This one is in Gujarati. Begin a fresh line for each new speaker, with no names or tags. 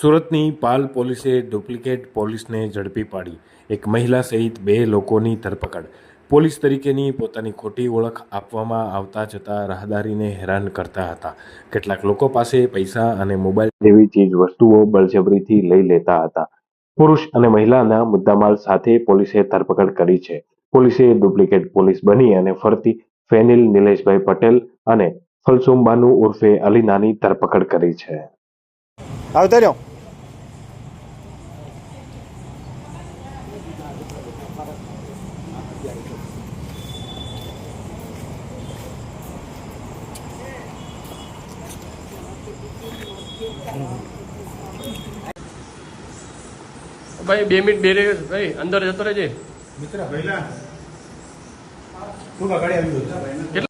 સુરતની પાલ પોલીસે ડુપ્લિકેટ પોલીસને ઝડપી પાડી. એક મહિલા સહિત બે લોકોની ધરપકડ. પોલીસ તરીકેની પોતાની ખોટી ઓળખ આપવામાં આવતા જતા રાહદારીને હેરાન કરતા હતા. કેટલાક લોકો પાસે પૈસા અને મોબાઈલ જેવી ચીજ વસ્તુઓ બળજબરીથી લઈ લેતા હતા. પુરુષ અને મહિલાના મુદ્દામાલ સાથે પોલીસે ધરપકડ કરી છે. પોલીસે ડુપ્લિકેટ પોલીસ બની અને ફરતી ફેનિલ નિલેશભાઈ પટેલ અને ફલસુમ બાનુ ઉર્ફે અલીનાની ધરપકડ કરી છે.
આવતા રહ્યો.
ભાઈ બે મિનિટ બે ભાઈ અંદર જતો રહેજે.
મિત્ર
કેટલા